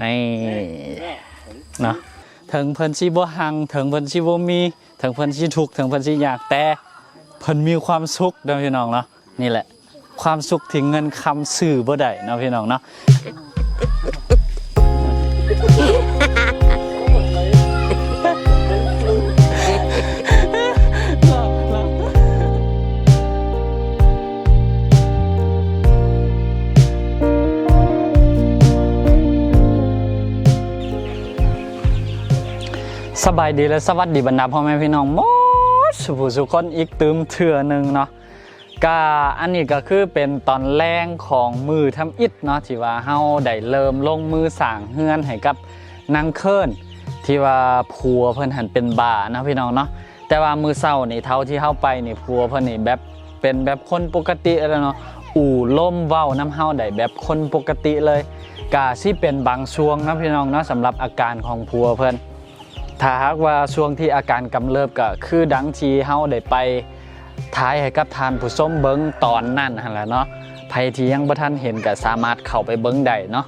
ในเนาะถึงเพิ่นสิบ่หังถึงเพิ่นสิบ่มีถึงเพิ่นสิทุกข์ถึงเพิ่นสิอยากแต่เพิ่นมีความสุขเด้อพี่น้องเนาะนี่แหละ ความสุขที่เงินคำสื่อบ่ได้เนาะพี่น้องเนาะ สบายดีและสวัสดีบรรดาพ่อแม่พี่น้องมดสุภุสุคนอีกตืมเถื่อหนึ่งเนาะก็อันนี้ก็คือเป็นตอนแรงของมือทำอิฐเนาะที่ว่าเฮาได้เริ่มลงมือสร้างเฮือนให้กับนางเคินที่ว่าผัวเพิ่นหันเป็นบานะพี่น้องเนาะแต่ว่ามือเศร้านี่เท่าที่เฮาไปนี่ผัวเพิ่นนี่แบบเป็นแบบคนปกติแล้วเนาะอู่ล่มเว้าน้ำเฮาได้แบบคนปกติเลยกาสิเป็นบางช่วงนะพี่น้องเนาะสำหรับอาการของผัวเพิ่น ถ้าหากว่าช่วงที่อาการกำเริบก็คือดังทีเฮาได้ไปท้ายให้กับทานผู้ส้มเบิงตอนนั่นหั่นแหละเนาะใครที่ยังบ่ทันเห็นก็สามารถเข้าไปเบิงได้เนาะ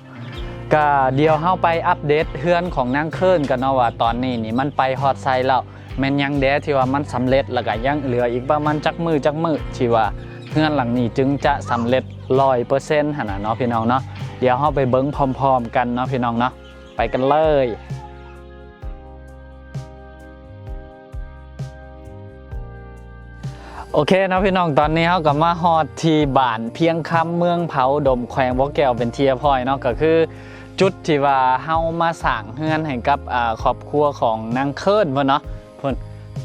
ก็เดี๋ยวเฮาไปอัปเดตเฮือนของนางเคินกันเนาะว่าตอนนี้นี่มันไปฮอดไซแล้วแม่นยังแดที่ว่ามันสำเร็จแล้วก็ยังเหลืออีกประมาณจักมือจักมือที่ว่าเฮือนหลังนี้จึงจะสำเร็จ100%หั่นน่ะเนาะพี่น้องเนาะเดี๋ยวเฮาไปเบิงพร้อม ๆ กันเนาะพี่น้องเนาะไปกันเลย โอเคนะพี่น้องตอนนี้เขากับมาฮอดที่บ้านเพียงคำเมืองเผาดมแขวงบ่อแก้วเป็นเทียพอยเนาะก็คือจุดที่ว่าเฮามาสร้างเฮือนให้กับครอบครัวของนางเคินเพิ่นเนาะเพิ่น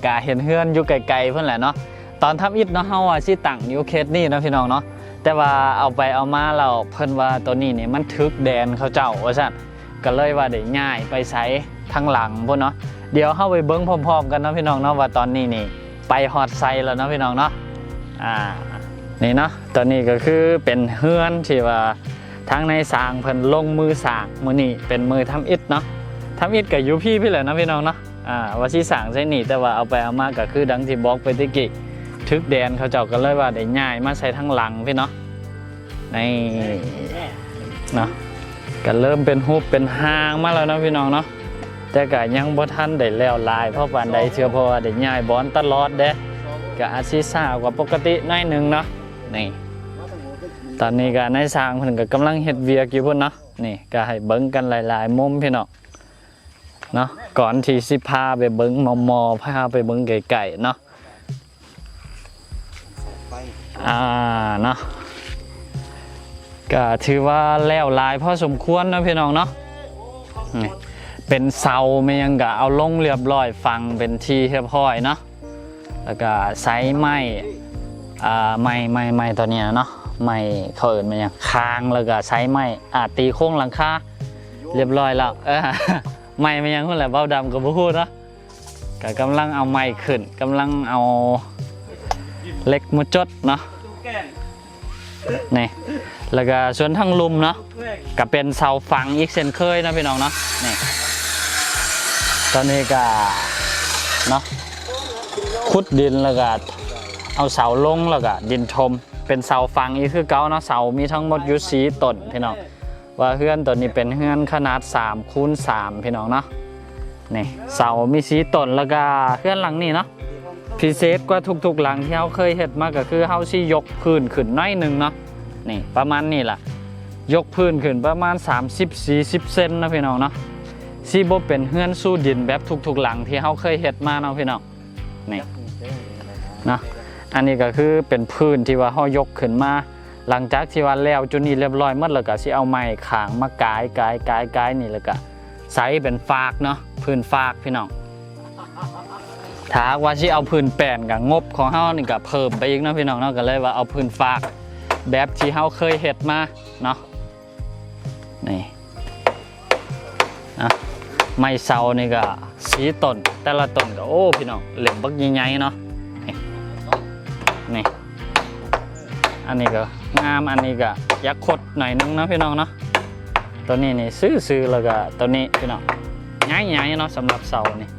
กะเห็นเฮือนอยู่ไกลๆเพิ่นแหละเนาะตอนทำอิฐเนาะเฮาว่าสิตั้งอยู่เขตนี้นะพี่น้องเนาะแต่ว่าเอาไปเอามาแล้วเพิ่นว่าตัวนี้นี่มันทึกแดนเขาเจ้าว่าซั่นก็เลยว่าได้ง่ายไปใช้ทางหลังพุ่นเนาะเดี๋ยวเฮาไปเบิ่งพร้อมๆกันเนาะพี่น้องเนาะว่าตอนนี้นี่ ไปฮอดไซแล้วเนาะพี่น้องเนาะอ่านี่เนาะตอนนี้ก็คือเป็นเฮือนที่ว่าทั้งในสางเพิ่นลงมือสางมือนี่เป็นมือทำอิฐเนาะทำอิฐกับยูพี่พี่แหละนะพี่น้องเนาะอ่าว่าสิสางใช่นี่แต่ว่าเอาไปเอามาก็คือดังที่บอกไปตะกี้ทึกแดนเขาเจ้าก็เลยว่าได้ง่ายมาใส่ทั้งหลังพี่เนาะในเนาะก็เริ่มเป็นรูปเป็นหางมาแล้วนะพี่น้องเนาะ แต่ก็ยังบ่ทันได้แล้วลายเพราะปานใดเชื่อเพราะว่าได้ย้ายบอนตลอดเด้ก็อาจสิซ่ากว่าปกติหน่อยหนึงเนาะนี่ตอนนี้ก็นายสร้างเพิ่นก็กำลังเฮ็ดเวียกอยู่พุ่นเนาะนี่ก็ให้เบิ่งกันหลายๆมุมพี่น้องเนาะก่อนที่สิพาไปเบิ่งมอมๆพาไปเบิ่งไกลๆเนาะอ่าเนาะก็ถือว่าแล้วลายพอสมควรนะพี่น้องเนาะ เป็นเสาไม่ยังกะเอาลงเรียบร้อยฟังเป็นที่เรียบร้อยเนาะแล้วก็ไซส์ไม้อ่าไม้ไม้ไม้ตัวเนี้ยเนาะไม้เขาเอิญมันยังคางแล้วก็ไซส์ไม้อ่าตีโค้งหลังคาเรียบร้อยแล้วเออไม้มันยังคนแหละเบ้าดำกับพูดเนาะก็กำลังเอาไม้ขึ้นกำลังเอาเล็กมาจดเนาะนี่แล้วก็ส่วนทั้งลุมเนาะก็เป็นเสาฝังอีกเช่นเคยนะพี่น้องเนาะนี่ อนนี้ก็เนาะขุดดินแล้วก็เอาเสาลงแล้วก็ดินทม เป็นเสาฝังอีกคือเก่าเนาะเสามีทั้งหมดอยู่สีต้นพี่น้องว่าเฮือนตัวนี้เป็นเฮือนขนาด3คูณ3พี่น้องเนาะนี่เสามีสีต้นแล้วก็เฮือนหลังนี้เนาะพิเศษกว่าทุกๆหลังที่เราเคยเห็นมาก็คือเฮาสิยกพื้นขึ้นน้อยหนึ่งเนาะนี่ประมาณนี้ล่ะ ยกพื้นขึ้นประมาณ 30-40เซนนะพี่น้องเนาะ ซีบเป็นเฮือนสู้ดินแบบทุกๆหลังที่เขาเคยเฮ็ดมาเนาะพี่น้องนี่เนาะอันนี้ก็คือเป็นพื้นที่ว่าเขายกขึ้นมา หลังจากที่ว่าแล้วจุนี้เรียบร้อยหมดแล้วก็สิเอาไม้ขางมากายกายกายกายนี่แล้วก็ใส่เป็นฟากเนาะพื้นฟากพี่น้องถ้าว่าสิเอาพื้นแป้นกับงบของเฮานี่ก็เพิ่มไปอีกเนาะพี่น้องเนาะก็เลยว่าเอาพื้นฟาก แบบที่เขาเคยเห็ดมาเนาะนี่ ไม้เสานี่ก็สีต้นแต่ละต้นก็โอ้พี่น้องเหลี่ยมบักใหญ่ๆเนาะนี่นี่อันนี้ก็งามอันนี้ก็ยักษ์คดหน่อยนึงนะพี่น้องเนาะตัวนี้นี่ซื้อๆแล้วก็ตัวนี้พี่น้องใหญ่ๆเนาะสำหรับเสานี่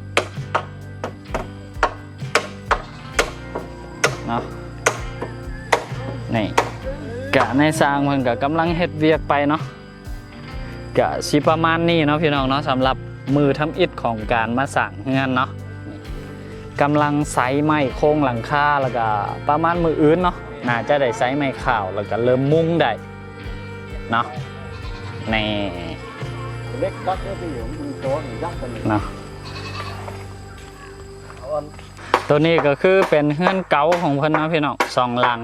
เนาะนี่กะในสร้างเพิ่นก็กำลังเฮ็ดเวียกไปเนาะกะสิประมาณนี้เนาะพี่น้องเนาะสำหรับ มือทำอิฐของการมาสั่งเฮือนเนาะกำลังไซไม้โครงหลังคาแล้วก็ประมาณมืออื่นเนาะน่าจะได้ไซไม้ข่าวแล้วก็เริ่มมุ้งได้เนาะนี่เล็กดักได้ที่อยู่มันโตมันยักษ์กันเนาะตัวนี้ก็คือเป็นเฮือนเก่าของเพิ่นนาะพี่น้องสองหลัง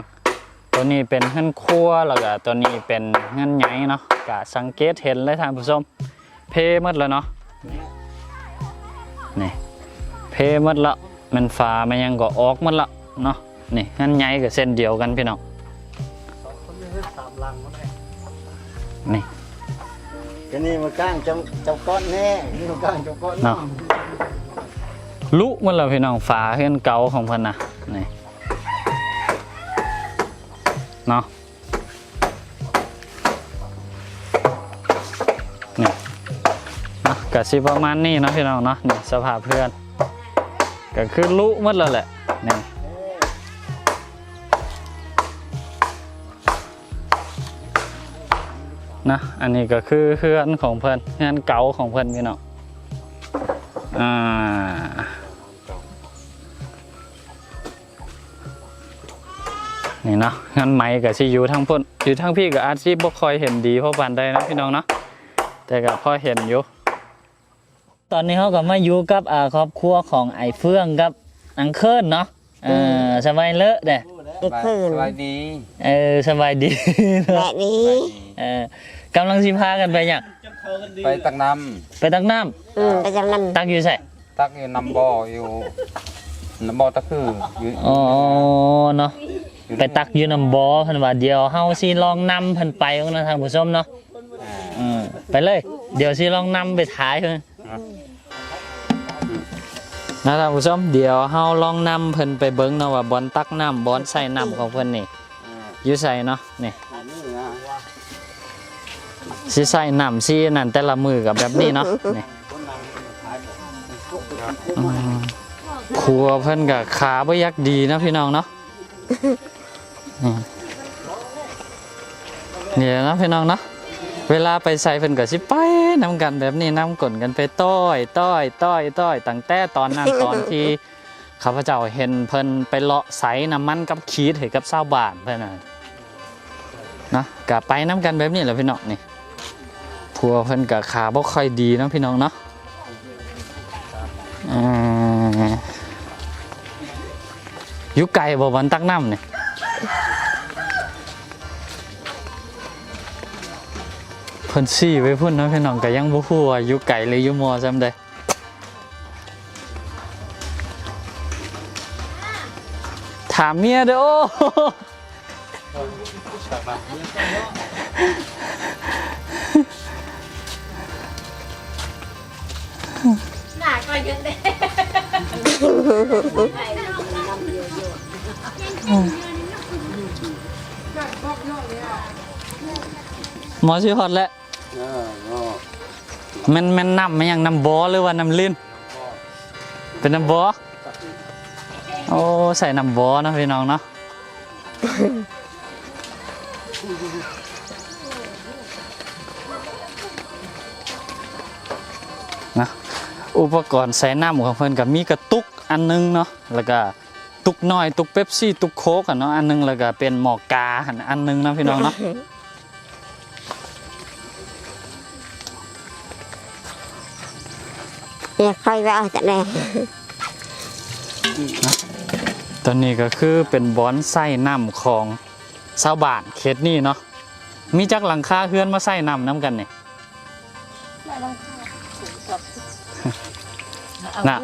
ตัวนี้เป็นเฮือนครัวแล้วก็ตัวนี้เป็นเฮือนใหญ่เนาะก็สังเกตเห็นเลยท่านผู้ชมเพหมดแล้วเนาะ นี่เพหมดละมันฟ้ามันยังก็ออกหมดละเนาะนี่เฮือนใหญ่ก็เส้นเดียวกันพี่น้องคนนี้สามลังมันไงนี่ก็นี่มาก้างเจ้าเจ้าก้อนแน่นี่มาก้างเจ้าก้อนเนาะลุหมดแล้วพี่น้องฟ้าเฮือนเก่าของเพิ่นนะนี่เนาะ เนาะก็สิประมาณนี้นะพี่น้องเนาะนี่สภาพเพื่อนก็คือลุหมดแล้วแหละนี่นะอันนี้ก็คือเพื่อนของเพิ่อนเพื่อนเก่าของเพิ่อนพี่น้องอ่านี่เนาะงั้นไม้กับซีอยู่ทั้งพุ่นอยู่ทั้งพี่กับอาชีพบ่คอยเห็นดีเพราะปานใดนะพี่น้องเนาะแต่ก็พอเห็นอยู่ ตอนนี้เขาก็มาอยู่กับอ่าครอบครัวของไอ้เฟื่องกับอังเคิลเนาะเออสบายเลอะเด้อีกคืนสบายดีเออสบายดีแบบนี้ เออกำลังสิพากันไปหยังไปตักน้ไปตักน้ำอืมไปจำนั้นตักอยู่ใส่ำตักอยู่น้ำบ่ออยู่น้ำบ่อตะคืออยู่อ๋อเนาะไปตักอยืนนำบอเพิ่นว่าเดี๋ยวเฮาสิลองนำเพิ่นไปของนะทางผู้ชมเนาะอืมไปเลย เดี๋ยวสิลองนำไปถ่ายเพิ่น นะท่านผู้ชมเดี๋ยวเฮาลองนำเพิ่นไปเบิ่งเนาะว่าบอลตักน้ำบอลใส่น้ำของเพิ่นนี่อยู่ใส่เนาะนี่อันนี้นะสิใส่น้ำสินั่นแต่ละมือกับแบบนี้เนาะนี่อืมครัวเพิ่นก็ขาบ่ยักดีนะพี่น้องเนาะนี่แหละนะพี่น้องเนาะเวลาไปใส่เพิ่นก็สิไป นำกันแบบนี้นำกลนกันไปต้อยต้อยต้อยต้อยตั้งแต่ตอนนั้นตอนที่ข้าพเจ้าเห็นเพิ่นไปเลาะใสน้ำมันกับขีดให้กับชาวบ้านเพิ่นน่ะนะก็ไปนำกันแบบนี้แหละพี่น้องนี่ผัวเพิ่นก็ขาบ่ค่อยดีนะพี่น้องเนาะอยู่ไกลบ่วันตักน้ำเนี่เพิ่นซี่ไว้พุ่นเนาะพี่น้องก็ยังบ่ฮู้ว่าอยู่ไกลหรืออยู่มอซำใดถามเมียเด้อโอ้หน้าก็ยังได้หมอสิฮอดแล้วเออก็แมันแมันน้ำมันยังน้ำบ่หรือว่าน้ำลิ้นเป็นน้ำบ่โอ้ใส่น้ำบ่เนะพี่น้องเนาะนะอุปกรณ์ใส่น้ำของเพิ่อนก็มีกระตุกอันหนึงเนาะแล้วก็ตุกน้อยตุกเป๊ปซี่ตุกโค้กอะเนาะอันหนึงแล้วก็เป็นหมอกกาอันหนึงนะพี่น้องเนาะ เนี่ยค่อยไปเอาจากไหนตอนนี้ก็คือเป็นบอนไส้น้ำของชาวบ้านเขตนี้เนาะมีจักหลังคาเฮือนมาใส่น้ำน้ำกันนี่น่ะ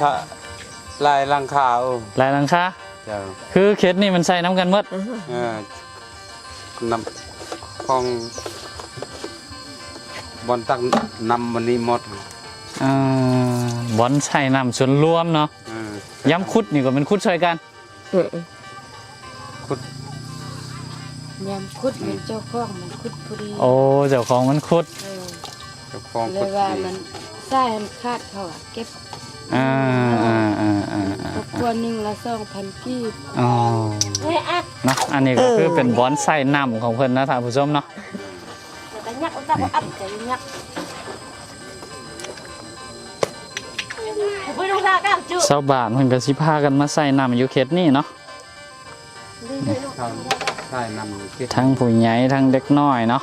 ถ้าลายลังคาเออหลายหลังคาเจ้าคือเขตนี้มันใส่น้ำกันหมดเออน้ำของบอลตักน้ำมันนี้หมดอ่า บอนใส่น้ำส่วนรวมเนาะเออย้ำคุดนี่ก็เป็นคุดช่วยกันอืมยามคุดเป็นเจ้าของมันคุดพอดีโอ้เจ้าของมันคุดเออเจ้าของเลคุยดว่ามันใส่มันคาดเขาอะเก็บอ่าอ่าอ่าอ่าอ่าครอบครัวหนึ่งละสองพันกีบอ๋อเฮ้ยอักเนาะอันนี้ก็คือเป็นบอนใส่น้ำของเพิ่นนะท่านผู้ชมเนาะแต่ยักษ์ตัอัดใจยักไชาวบ้านเพิ่นก็สิพากันมาใส่น้ำอยู่เขตนี่เนาะใช่นำคิดทั้งผู้ใหญ่ทั้งเด็กน้อยเนาะ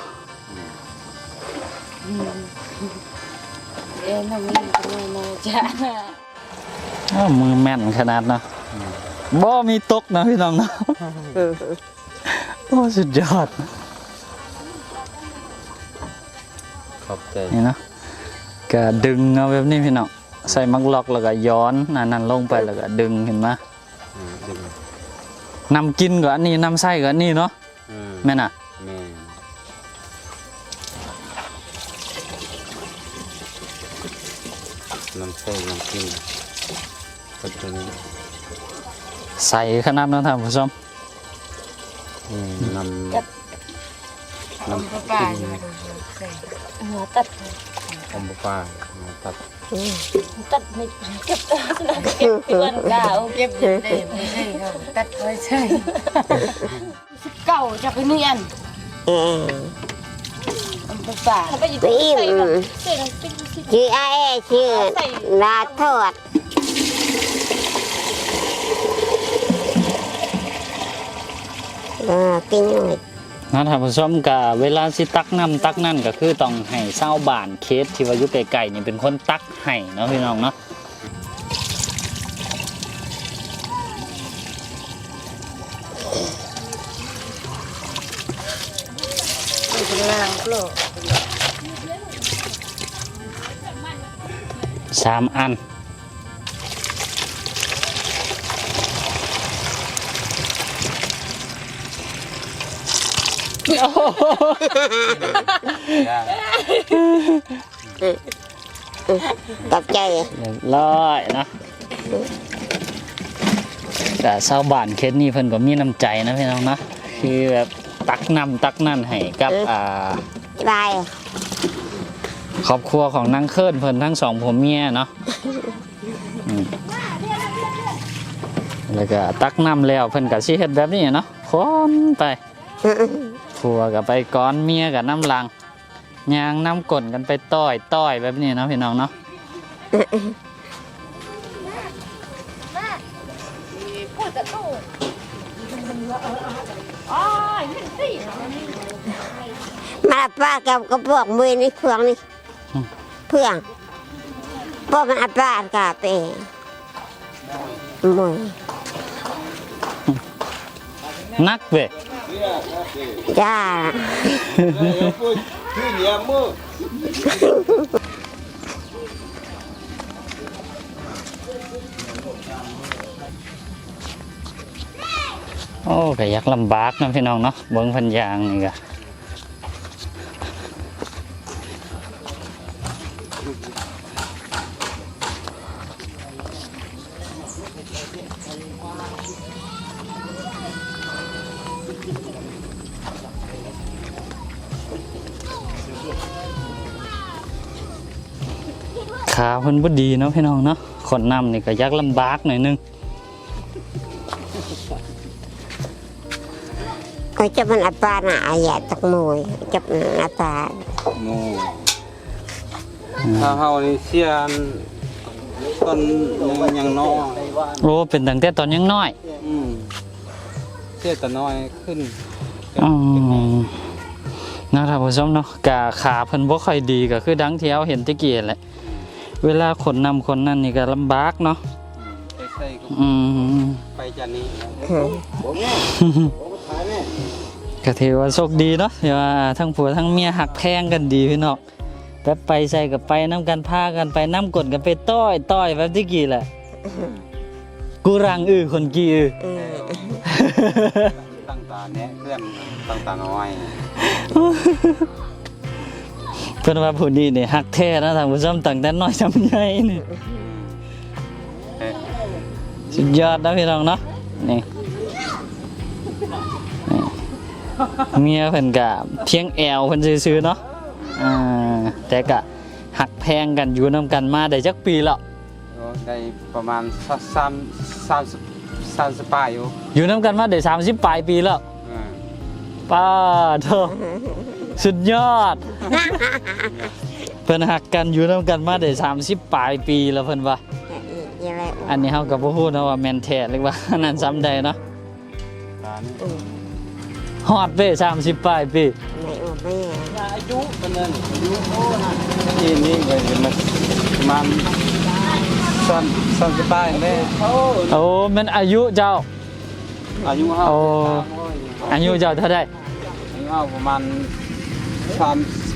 เอ็นทำนี่ทำไมนะจ๊ะอ้ามือแม่นขนาดเนาะบ่มีตกนะพี่น้องเนาะโอ้สุดยอดขอบใจนี่เนาะก็ดึงเอาแบบนี้พี่น้อง ใส่มักล็อกแล้วก็ย้อนนั่นนั่นลงไปแล้วก็ดึงเห็นไหมอืมดึงนำกินกับอันนี้นำไส้กับอันนี้เนาะอืมแม่น่ะแม่น้ำเส้นน้ำกินก็ตัวนี้ใส่ขนาดนั้นท่านผู้ชมอืมน้ำน้ำปลาปลาอยู่หัวตัดอมปลาตัด ตัดไม่เก็บตัวนะเก็บเงินกาวเก็บเงินไม่ใช่เขาตัดไว้ใช่เก่าจะไปเนียนเออน้ำปลาปลาไอยู่อิ่มชื่อไอ้ชื่อลาทษเออกินหน่อย นะท่านผู้ชมก็เวลาสิตักน้ำตักนั่นก็คือต้องให้เศร้าบานเคสที่ว่าอยู่ไกลๆนี่เป็นคนตักให้เนาะพี่น้องเนาะสามอัน ย่างกับใจเรียบร้อยนะแต่ชาวบ้านเคสนี้เพิ่นก็มีน้ำใจนะพี่น้องนะคือแบบตักน้ำตักนั่นให้กับอ่าบายครอบครัวของนางเคินเพิ่นทั้งสองผัวเมียเนาะอืมแล้วก็ตักน้ำแล้วเพิ่นก็สิเฮ็ดแบบนี้เนาะคนไป ผัวก็ไปก้อนเมียกับน้ำลังยางน้ำกลนกันไปต้อยต้อยแบบนี้เนาะพี่น้องเนาะมาป้ากับกระพวกมือนี่เพื่องนี่เพื่องพวกมันอัดป้ากับไปมือ นักเว้ยจ้าโอ้ก็อยากลำบากนะพี่น้องเนาะเบิ่งเพันยางนี่ก็ เพิ่นบ่ดีเนาะพี่น้องเนาะคนนำนี่ก็อยากลำบากหน่อยนึงก็จะมันอัดป้าหนาอยากตักมวยจะมันอัดป้าโน่ถ้าเฮานี่เสียนต้นยังยังน้อยโอ้เป็นตั้งแต่ตอนยังน้อยอืมเสียแต่น้อยขึ้นอืมนะท่านผู้ชมเนาะกาขาเพิ่นบ่ค่อยดีก็คือดังที่เราเห็นตะกี้แหละ เวลาคนนำคนนั่นนี่ก็ลำบากเนาะไปใส่ก็อืมไปจากนี้ผมแม่ผมก็ถ่ายแม่ก็ถือว่าโชคดีเนาะที่ว่าทั้งผัวทั้งเมียหักแพงกันดีพี่น้องแบบไปใส่กับไปน้ำกันพากันไปน้ำกดกันไปต้อยต้อยแบบตะกี้แหละกูรังอือคนกี่อือเออตั้งตาแนะเคลื่อนตั้งตาน้อย เพิ่นว่าผู้นี้นี่หักแท้นะท่านผู้ชมตั้งแต่น้อยจำใหญ่นี่เอ๊ะสุดยอดนะพี่น้องเนาะนี่นี่เมียเพิ่นกะเพียงแอวเพิ่นซื้อๆเนาะอ่าแต่กะหักแพงกันอยู่นํกันมาได้จักปีแล้วก็ได้ประมาณสักสามสามสิบสามสิบปลายอยู่อยู่นํกันมาได้30ปลายปีแล้วอ่าป้าเถอะสุดยอด เพิ่นหักกันอยู่นำกันมาได้30ปลายปีแล้วเพิ่นว่ายังไงอันนี้เฮาก็บ่ฮู้นะว่าแม่นแท้หรือว่าอันนั้นซ้ำใดเนาะตานี่ฮอดเว้30ปลายปีไม่ออกไม่อายุเป็นนั่นอายุโอ้นะนี่นี่ก็เห็นมันประมาณซ้อนซ้อนจะป้ายแม่โอ้โอ้แมันอายุเจ้าอายุเฮาโอ้อายุเจ้าเท่าใดอายุเฮาประมาณ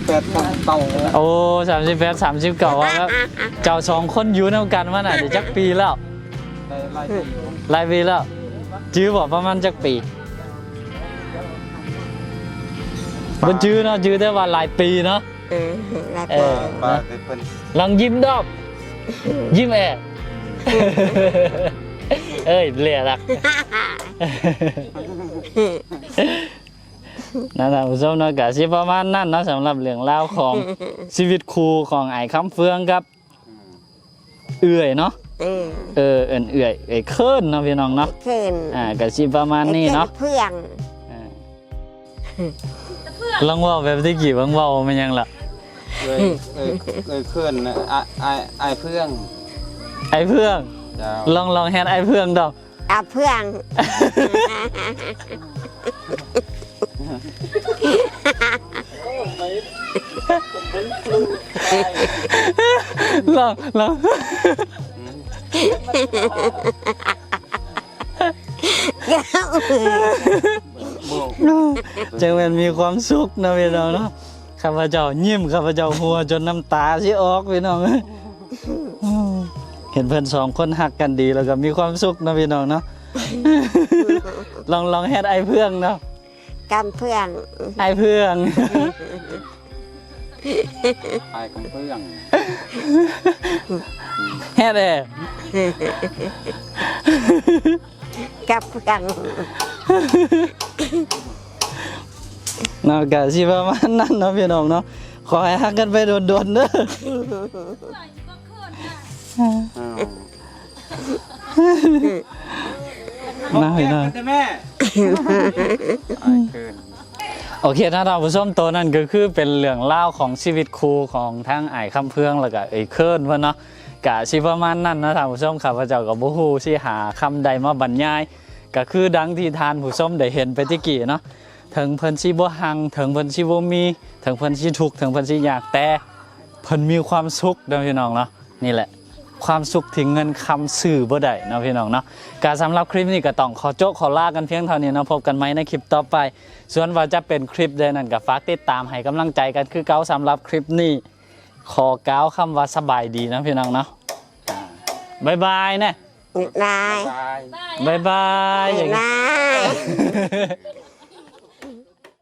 38 39เโอ้38 39ว่าแล้วเจ้าสองคนอยู่นำกันมาน่ะได้จักปีแล้วได้ไล่ปีหลายปีแล้ว จื้อบ่ประมาณจักปีบ่จื้อเนาะจื้อแต่ว่าหลายปีเนาะ เออแล้วเอก็อป้าได้เพิ่นลองยิ้มดอกยิ้มแอะเอ้ยเลียรัก นั่นแหละผู้ชมเนาะก็สิประมาณนั้นเนาะสำหรับเรื่องราวของชีวิตครูของไอ้คำเฟืองครับ เอื่อยเนาะเออเออเอื่นเอื่อยเอ้ยเคินเนาะพี่น้องเนาะขึ้นอ่าก็สิประมาณนี้เนาะเพื่อนอ่าลองเว่าแบบที่กี่บางเว่ามันยังล่ะเอ้ยเอ้ยเอ้ยเพื่อนน่ะอะอ้ายอ้ายเพื่อนไอ้เพื่องเจ้าลองลองแฮนไอ้เพื่องดอก เอาเพื่อน ลองลองจังแม่นมีความสุขนะพี่น้องเนาะข้าพเจ้ายิ้มข้าพเจ้าหัวจนน้ำตาสิออกพี่น้องเห็นเพื่อนสองคนหักกันดีแล้วก็มีความสุขนะพี่น้องเนาะลองลองแฮดไอเพื่องเนาะ กำเพื่อนไอ้เพื่องอ้ายของเพื่อนแฮดเอกับเพื่อนเนาะก็สิประมาณนั้นเนาะพี่น้องเนาะขอให้ฮักกันไปโดนๆเด้ออ้าวนะพี่น้องแต่แม่ อายเกินโอเคนะท่านผู้ชมตัวนั้นก็คือเป็นเรื่องเล่าวของชีวิตครูของทั้งไอ้คำเพื่องแล้วก็ไอ้เคิร์นเพิ่นเนาะกะสิประมาณนั้นนะท่านผู้ชมข้าพเจ้าก็บ่ฮู้สิหาคำใดมาบรรยาย ก็คือดังที่ทานผู้ชมได้เห็นไปตะกี้เนาะถึงเพิ่นสิบ่หังถึงเพิ่นสิบ่มีถึงเพิ่นสิทุกข์ถึงเพิ่นสิยากแต่เพิ่นมีความสุขเด้อพี่น้องเนาะนี่แหละ ความสุขที่เงินคำสื่อบ่ได้เนาะพี่น้องเนาะการสำหรับคลิปนี้ก็ต้องขอโจ๊กขอลากันเพียงเท่านี้เนาะพบกันไหมในคลิปต่อไป ส่วนว่าจะเป็นคลิปใดนั้นก็ฝากติดตามให้กำลังใจกันคือเก้าสำหรับคลิปนี้ ขอก้าวคำว่าสบายดีนะพี่น้องเนาะบายบายนะนายบายบายบายอย่างนี้นาย